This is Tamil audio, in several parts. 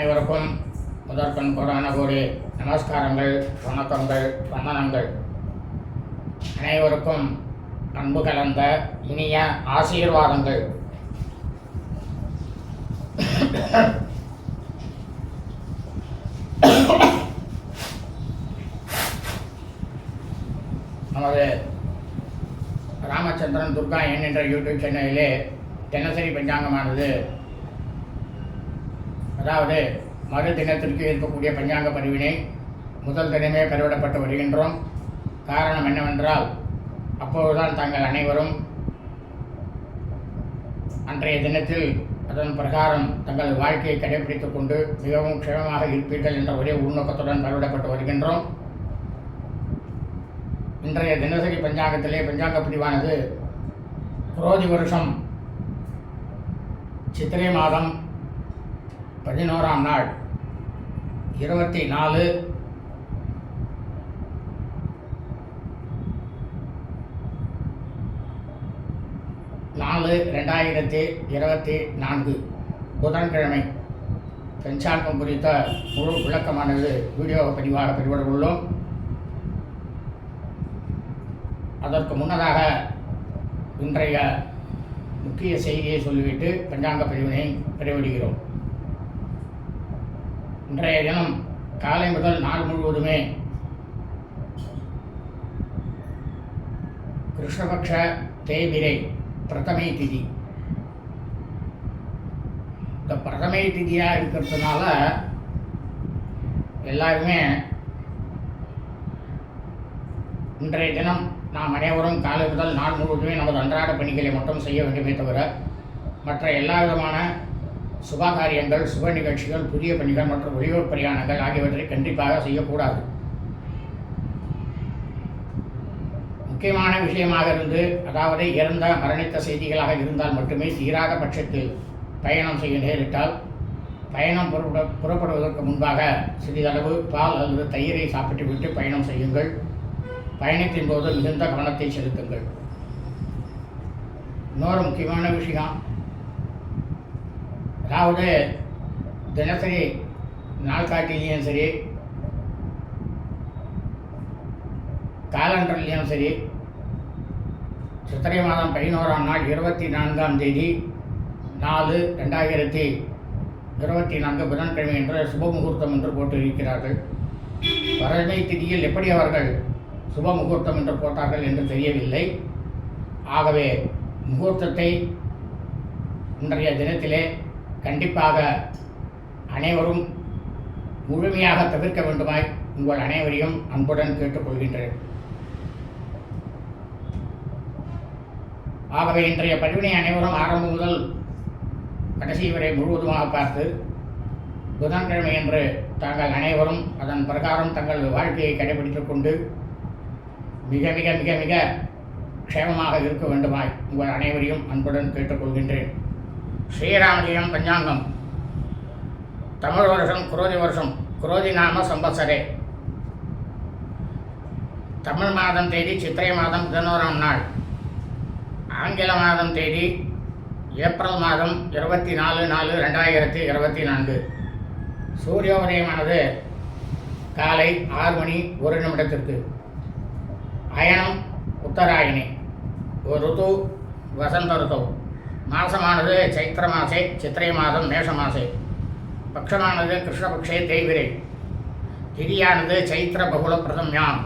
அனைவருக்கும் முதற்கண் கோடான கோடி நமஸ்காரங்கள் வணக்கங்கள் வந்தனங்கள். அனைவருக்கும் அன்பு கலந்த இனிய ஆசீர்வாதங்கள். நமது ராமச்சந்திரன் துர்கா என் என்ற யூடியூப் சேனலிலே தினசரி பஞ்சாங்கமானது அதாவது மறு தினத்திற்கு இருக்கக்கூடிய பஞ்சாங்க பதிவினை முதல் தினமே பெறவிடப்பட்டு வருகின்றோம். காரணம் என்னவென்றால் அப்போதுதான் தாங்கள் அனைவரும் அன்றைய தினத்தில் அதன் பிரகாரம் தங்கள் வாழ்க்கையை கடைபிடித்துக் கொண்டு மிகவும் க்ஷேமமாக இருப்பீர்கள் என்ற ஒரே உள்நோக்கத்துடன் பரவிடப்பட்டு வருகின்றோம். இன்றைய தினசரி பஞ்சாங்கத்திலே பஞ்சாங்க பிரிவானது குரோதி வருஷம் சித்திரை மாதம் பதினோராம் நாள் இருபத்தி நாலு. நாலு ரெண்டாயிரத்தி இருபத்தி நான்கு புதன்கிழமை. பஞ்சாங்கம் குறித்த முழு விளக்கமானது வீடியோ பதிவாக பதிவிட உள்ளோம் அதற்கு முன்னதாக இன்றைய முக்கிய செய்தியை சொல்லிவிட்டு பஞ்சாங்க பதிவினை பெறவிடுகிறோம் இன்றைய தினம் காலை முதல் நாள் முழுவதுமே கிருஷ்ணபக்ஷ தேய்பிரை பிரதமை திதி. இந்த பிரதமை திதியாக இருக்கிறதுனால எல்லாருமே இன்றைய தினம் நாம் அனைவரும் காலை முதல் நாள் முழுவதுமே நமது அன்றாட பணிகளை மட்டும் செய்ய வேண்டுமே தவிர மற்ற எல்லா விதமான சுப காரியங்கள் சுப நிகழ்ச்சிகள் புதிய பணிகள் மற்றும் வெளியூர் பிரயாணங்கள் ஆகியவற்றை கண்டிப்பாக செய்யக்கூடாது. முக்கியமான விஷயமாக இருந்து அதாவது இறந்த மரணித்த செய்திகளாக இருந்தால் மட்டுமே தீராத பட்சத்தில் பயணம் செய்ய நேரிட்டால் பயணம் புறப்பட புறப்படுவதற்கு முன்பாக சிறிதளவு பால் அல்லது தயிரை சாப்பிட்டு விட்டு பயணம் செய்யுங்கள். பயணத்தின் போது மிகுந்த கவனத்தை செலுத்துங்கள். இன்னொரு முக்கியமான விஷயம் அதாவது தினசரி நாள்காட்டிலையும் சரி காலண்டர்லேயும் சரி சித்திரை மாதம் பதினோராம் நாள் இருபத்தி நான்காம் தேதி நாலு ரெண்டாயிரத்தி இருபத்தி நான்கு புதன்கிழமை என்று சுப முகூர்த்தம் என்று போட்டு இருக்கிறார்கள் வரமை திதியில் எப்படி அவர்கள் சுப முகூர்த்தம் என்று போட்டார்கள் என்று தெரியவில்லை. ஆகவே முகூர்த்தத்தை இன்றைய தினத்திலே கண்டிப்பாக அனைவரும் முழுமையாக தவிர்க்க வேண்டுமாய் உங்கள் அனைவரையும் அன்புடன் கேட்டுக்கொள்கின்றேன். ஆகவே இன்றைய பதிவினை அனைவரும் ஆரம்பம் முதல் கடைசி வரை முழுவதுமாக பார்த்து புதன்கிழமை என்று தாங்கள் அனைவரும் அதன் பிரகாரம் தங்கள் வாழ்க்கையை கடைபிடித்துக் கொண்டு மிக மிக மிக மிக க்ஷேமமாக இருக்க வேண்டுமாய் உங்கள் அனைவரையும் அன்புடன் கேட்டுக்கொள்கின்றேன். ஸ்ரீராமஜெயம் பஞ்சாங்கம். தமிழ் வருஷம் குரோதி வருஷம் குரோதி நாம சம்பத்சரே. தமிழ் மாதம் தேதி சித்திரை மாதம் பதினோராம் நாள். ஆங்கில மாதம் தேதி ஏப்ரல் மாதம் இருபத்தி நாலு நாலு ரெண்டாயிரத்தி இருபத்தி நான்கு. சூரியோதயமானது காலை ஆறு மணி ஒரு நிமிடத்திற்கு. அயனம் உத்தராயணி. ஒரு ருத்து வசந்த ருத்து. மாசமானது சைத்திர மாசே சித்திரை மாதம் மேஷ மாசே பக்ஷமானது கிருஷ்ணபக்ஷே தேய்விரே திதியானது சைத்திர பகுல பிரதம்யாம்.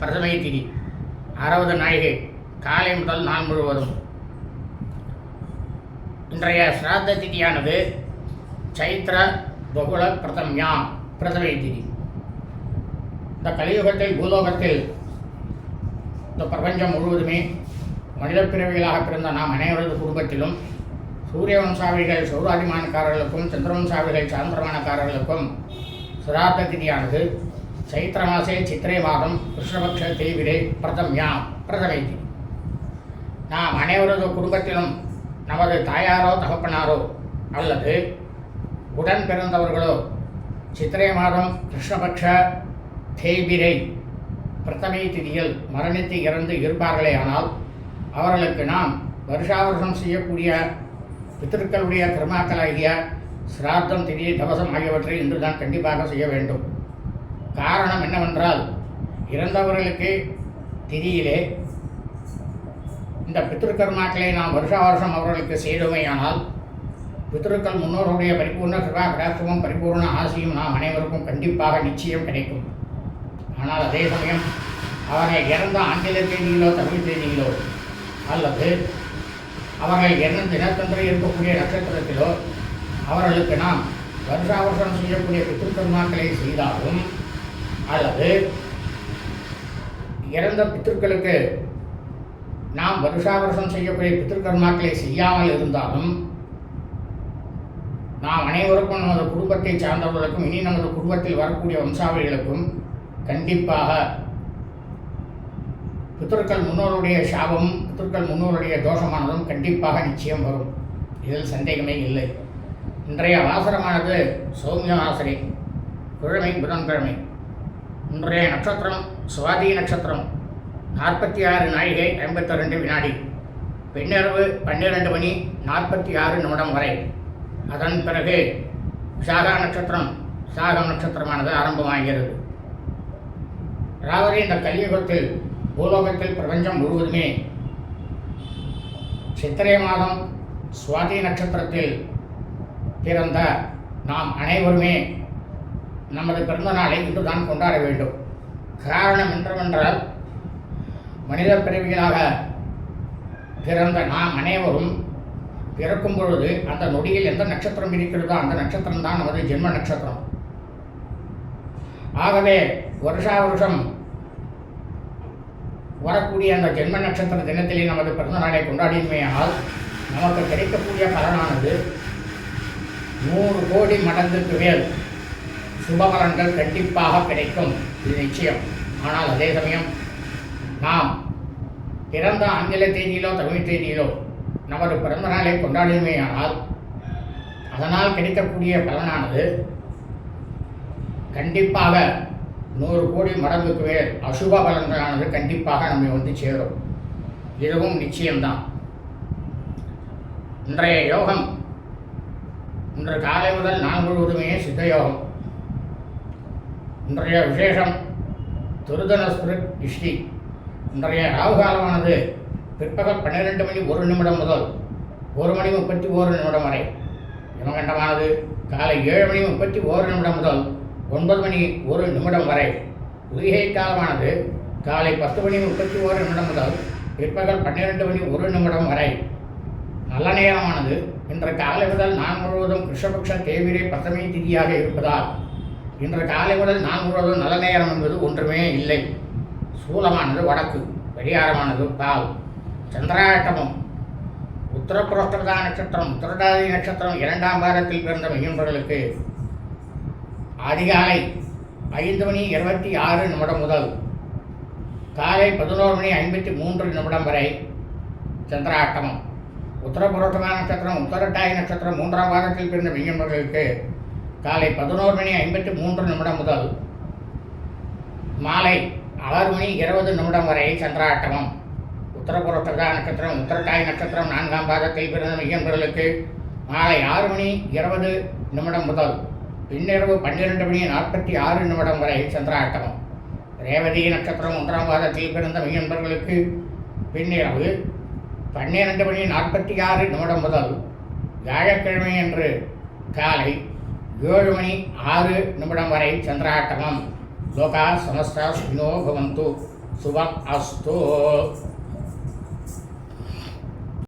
பிரதமை திதி. அறுபது நாழிகை காலை முதல் நாள் முழுவதும். இன்றைய சிராத்த திதியானது சைத்திர பகுல பிரதம்யாம். பிரதமை திதி. இந்த கலியுகத்தில் பூலோகத்தில் இந்த பிரபஞ்சம் முழுவதுமே மனித பிறவிகளாக பிறந்த நாம் அனைவரது குடும்பத்திலும் சூரிய வம்சாவிகள் சௌராதிமானக்காரர்களுக்கும் சந்திரவம்சாவிகள் சாந்திரமானக்காரர்களுக்கும் சிராத்த திதியானது சைத்திர மாசே சித்திரை மாதம் கிருஷ்ணபக்ஷ தேவிரே பிரதம்யா பிரதமை திதி நாம் அனைவரது குடும்பத்திலும் நமது தாயாரோ தகப்பனாரோ அல்லது உடன் பிறந்தவர்களோ சித்திரை மாதம் கிருஷ்ணபக்ஷ தேய்பிரை பிரதமை திதியில் மரணித்து இறந்து இருப்பார்களே ஆனால் அவர்களுக்கு நாம் வருஷாவருஷம் செய்யக்கூடிய பித்திருக்களுடைய கர்மாக்களாகிய சிராத்தம் திதி தவசம் ஆகியவற்றை இன்று தான் கண்டிப்பாக செய்ய வேண்டும். காரணம் என்னவென்றால் இறந்தவர்களுக்கு திதியிலே இந்த பித்திருக்கர்மாக்களை நாம் வருஷா வருஷம் அவர்களுக்கு செய்தோமேயானால் பித்திருக்கள் முன்னோருடைய பரிபூர்ண கிருபா கடாத்துவம் பரிபூர்ண ஆசையும் நாம் அனைவருக்கும் கண்டிப்பாக நிச்சயம் கிடைக்கும். ஆனால் அதே சமயம் அவரை இறந்த ஆங்கில தேதியிலோ தமிழ் தேதியிலோ அல்லது அவர்கள் என்ன தினத்தன்று இருக்கக்கூடிய நட்சத்திரத்திலோ அவர்களுக்கு நாம் வருஷாவர்ஷம் செய்யக்கூடிய பித்திருக்கர்மாக்களை செய்தாலும் அல்லது இறந்த பித்திருக்களுக்கு நாம் வருஷாவர்ஷம் செய்யக்கூடிய பித்திருக்கர்மாக்களை செய்யாமல் இருந்தாலும் நாம் அனைவருக்கும் நமது குடும்பத்தை சார்ந்தவர்களுக்கும் இனி நமது குடும்பத்தில் வரக்கூடிய வம்சாவளிகளுக்கும் கண்டிப்பாக பித்திருக்கள் முன்னோருடைய சாபம் பித்திருக்கள் முன்னோருடைய தோஷமானதும் கண்டிப்பாக நிச்சயம் வரும். இதில் சந்தேகமே இல்லை. இன்றைய வாசரமானது சௌமிய வாசரை கிழமை புதன்கிழமை. இன்றைய நட்சத்திரம் சுவாதி நட்சத்திரம். நாற்பத்தி ஆறு நாழிகை ஐம்பத்தி ரெண்டு வினாடி. பின்னரவு பன்னிரண்டு மணி நாற்பத்தி ஆறு நிமிடம் வரை. அதன் பிறகு விசாகா நட்சத்திரம் விசாகம் நட்சத்திரமானது ஆரம்பமாகிறது. அதாவது இந்த கலியுகத்தில் பூலோகத்தில் பிரபஞ்சம் முழுவதுமே. சித்திரை மாதம் சுவாதி நட்சத்திரத்தில் பிறந்த நாம் அனைவருமே நமது பிறந்த நாளை இன்று தான் கொண்டாட வேண்டும். காரணம் என்றவென்றால் மனித பிறவிகளாக பிறந்த நாம் அனைவரும் பிறக்கும் பொழுது அந்த நொடியில் எந்த நட்சத்திரம் இருக்கிறதோ அந்த நட்சத்திரம் தான் நமது ஜென்ம நட்சத்திரம். ஆகவே வருஷா வருஷம் வரக்கூடிய அந்த ஜென்ம நட்சத்திர தினத்திலே நமது பிறந்த நாளை கொண்டாடியுமேயானால் நமக்கு கிடைக்கக்கூடிய பலனானது நூறு கோடி மடங்குக்கு மேல் சுபபலன்கள் கண்டிப்பாக கிடைக்கும். இது நிச்சயம். ஆனால் அதே சமயம் நாம் பிறந்த ஆங்கில தேதியிலோ தமிழ் தேதியிலோ நமது பிறந்த நாளை கொண்டாடியுமேயானால் அதனால் கிடைக்கக்கூடிய பலனானது கண்டிப்பாக நூறு கோடி மடங்குக்கு மேல் அசுப பலன்களானது கண்டிப்பாக நம்மை வந்து சேரும். இதுவும் நிச்சயம்தான். இன்றைய யோகம் இன்று காலை முதல் நான் முழுவதுமே சித்த யோகம். இன்றைய விசேஷம் துருதனஸ்பிருத் இஷ்டி. இன்றைய ராகுகாலமானது பிற்பகல் பன்னிரெண்டு மணி ஒரு நிமிடம் முதல் ஒரு மணி முப்பத்தி ஓரு நிமிடம் வரை. யமகண்டமானது காலை ஏழு மணி முப்பத்தி ஓரு நிமிடம் முதல் ஒன்பது மணி ஒரு நிமிடம் வரை. உதிகை காலமானது காலை பத்து மணி முப்பத்தி ஓரு நிமிடம் முதல் பிற்பகல் பன்னிரெண்டு மணி ஒரு நிமிடம் வரை. நல்ல நேரமானது. இன்று காலை முதல் நான் முழுவதும் கிருஷ்ணபக்ஷ தேவிரை பத்தமை திதியாக இருப்பதால் இன்று காலை முதல் நான் முழுவதும் நல்ல நேரம் என்பது ஒன்றுமே இல்லை. சூலமானது வடக்கு பெரியாரமானது பால். சந்திராட்டமும் உத்தரப்புரோஷ்டதா நட்சத்திரம் உத்தரடாதி நட்சத்திரம் இரண்டாம் வாரத்தில் பிறந்த மையம்பர்களுக்கு அதிகாலை ஐந்து மணி இருபத்தி ஆறு நிமிடம் முதல் காலை பதினோரு மணி ஐம்பத்தி மூன்று நிமிடம் வரை சந்திராட்டமம். உத்தரபுரோட்டமான நட்சத்திரம் உத்தரட்டாய் நட்சத்திரம் மூன்றாம் வாரத்தில் பிறந்த மையன்பர்களுக்கு காலை பதினோரு மணி ஐம்பத்தி மூன்று நிமிடம் முதல் மாலை ஆறு மணி இருபது நிமிடம் வரை சந்திராட்டமம். உத்தரபுரோட்டதா நட்சத்திரம் உத்தரட்டாய் நட்சத்திரம் நான்காம் பாதத்தில் பிறந்த மையன்பர்களுக்கு மாலை ஆறு மணி இருபது நிமிடம் முதல் பின்னிரவு பன்னிரெண்டு மணி நாற்பத்தி ஆறு நிமிடம் வரை சந்திராட்டமம். ரேவதி நட்சத்திரம் ஒன்றாம் வாதத்தில் பிறந்த மையன்பர்களுக்கு பின்னிரவு பன்னிரண்டு மணி நாற்பத்தி ஆறு நிமிடம் முதல் வியாழக்கிழமை அன்று காலை ஏழு மணி ஆறு நிமிடம் வரை சந்திராட்டமம். லோகா சமஸ்தா சுனோ பவந்து சுபம் அஸ்தோ.